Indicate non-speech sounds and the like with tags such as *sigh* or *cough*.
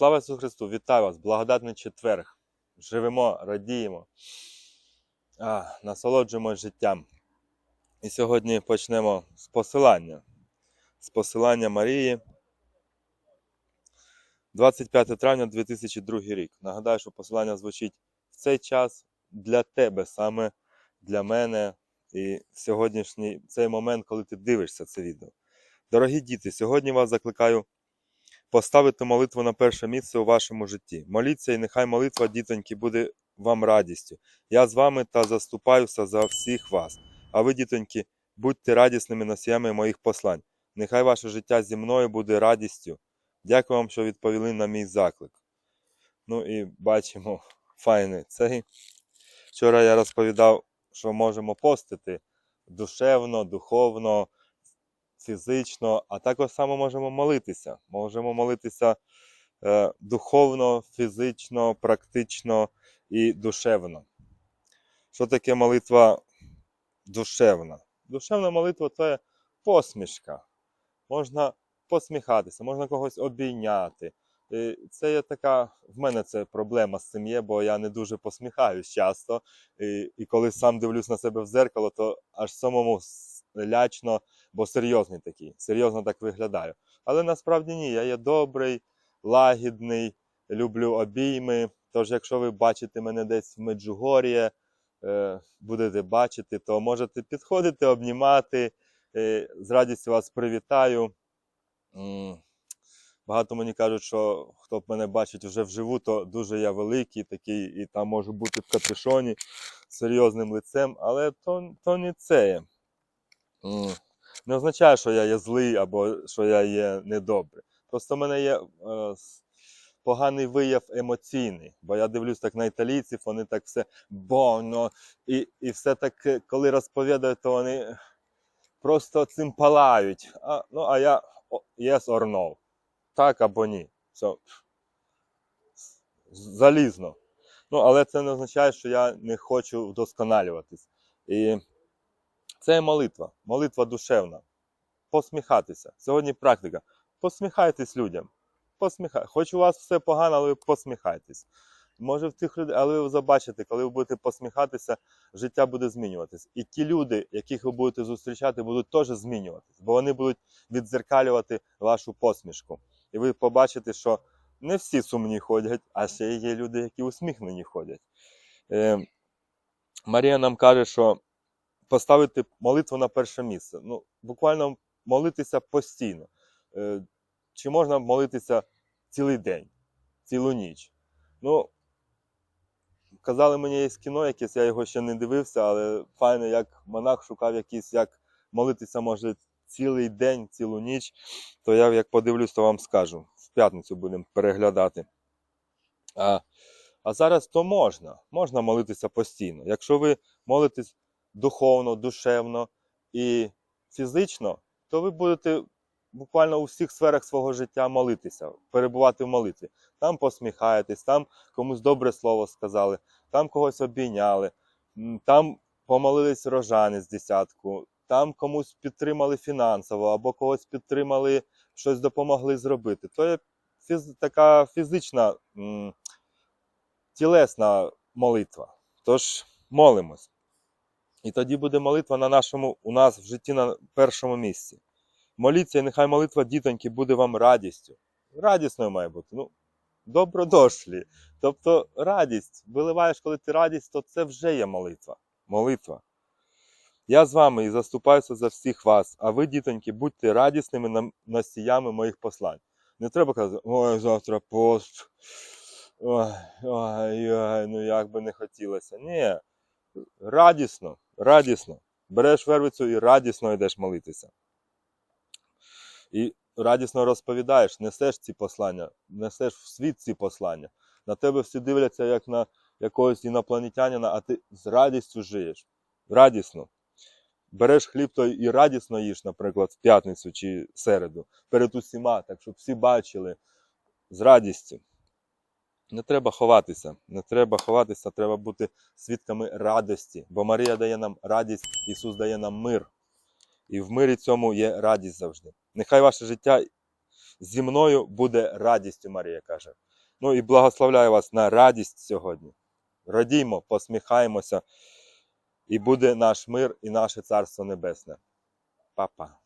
Слава Ісусу Христу! Вітаю вас! Благодатний четверг. Живемо, радіємо, а, насолоджуємося життям. І сьогодні почнемо з посилання. З посилання Марії. 25 травня 2002 рік. Нагадаю, що посилання звучить в цей час для тебе, саме для мене. І сьогоднішній цей момент, коли ти дивишся це відео. Дорогі діти, сьогодні вас закликаю поставити молитву на перше місце у вашому житті. Моліться, і нехай молитва, дітоньки, буде вам радістю. Я з вами та заступаюся за всіх вас. А ви, дітоньки, будьте радісними носіями моїх послань. Нехай ваше життя зі мною буде радістю. Дякую вам, що відповіли на мій заклик. Ну і бачимо, *laughs* файний цей. Вчора я розповідав, що можемо постити душевно, духовно, фізично, а також само можемо молитися. Можемо молитися е, духовно, фізично, практично і душевно. Що таке молитва душевна? Душевна молитва це посмішка. Можна посміхатися, можна когось обійняти. І Це є така, в мене це проблема з цим бо я не дуже посміхаюсь часто. І, і коли сам дивлюсь на себе в зеркало, то аж самому лячно, бо серйозний такий, серйозно так виглядаю. Але насправді ні, я є добрий, лагідний, люблю обійми. Тож, якщо ви бачите мене десь в Меджугор'ї, е, будете бачити, то можете підходити, обнімати. Е, з радістю вас привітаю. Багато мені кажуть, що хто б мене бачить вже вживу, то дуже я великий, такий, і там можу бути в капюшоні серйозним лицем, але то, то не це. Не означає, що я є злий або що я є недобрий. Просто в мене є е, поганий вияв емоційний, бо я дивлюсь так на італійців, вони так все боно, і, і все так, е, коли розповідають, то вони просто цим палають. А, ну, а я yes or no. Так або ні. Все. Залізно. Ну, але це не означає, що я не хочу вдосконалюватись. І це молитва, молитва душевна. Посміхатися. Сьогодні практика. Посміхайтесь людям. Посміхай. Хоч у вас все погано, але ви посміхайтесь. Може в тих людей, але ви забачите, коли ви будете посміхатися, життя буде змінюватись. І ті люди, яких ви будете зустрічати, будуть теж змінюватись, бо вони будуть віддзеркалювати вашу посмішку. І ви побачите, що не всі сумні ходять, а ще є люди, які усміхнені ходять. Е, Марія нам каже, що поставити молитву на перше місце. Ну, буквально молитися постійно. Е, Чи можна молитися цілий день, цілу ніч? Ну, казали мені, є кіно якесь, я його ще не дивився, але файно, як монах шукав якийсь, як молитися може цілий день, цілу ніч, то я як подивлюсь, то вам скажу. В п'ятницю будемо переглядати. А, а зараз то можна. Можна молитися постійно. Якщо ви молитесь духовно, душевно і фізично, то ви будете буквально у всіх сферах свого життя молитися, перебувати в молитві. Там посміхаєтесь, там комусь добре слово сказали, там когось обійняли, там помолились рожани з десятку, там комусь підтримали фінансово або когось підтримали, щось допомогли зробити. То є фіз... така фізична, тілесна молитва. Тож молимось. І тоді буде молитва на нашому, у нас в житті на першому місці. Моліться, і нехай молитва дітоньки буде вам радістю. Радісною має бути. Ну, добродошлі. Тобто радість. Виливаєш, коли ти радість, то це вже є молитва. Молитва. Я з вами і заступаюся за всіх вас, а ви, дітоньки, будьте радісними носіями моїх послань. Не треба казати, ой, завтра пост. Ой, ой, ой, ну як би не хотілося. Ні. Радісно, радісно. Береш вервицю і радісно йдеш молитися. І радісно розповідаєш, несеш ці послання, несеш в світ ці послання. На тебе всі дивляться як на якогось інопланетянина, а ти з радістю жиєш. Радісно. Береш хліб той і радісно їш, наприклад, в п'ятницю чи середу, перед усіма, так щоб всі бачили з радістю. Не треба ховатися, не треба ховатися, треба бути свідками радості, бо Марія дає нам радість, Ісус дає нам мир. І в мирі цьому є радість завжди. Нехай ваше життя зі мною буде радістю, Марія каже. Ну і благословляю вас на радість сьогодні. Радіймо, посміхаємося, і буде наш мир і наше Царство Небесне. Па-па.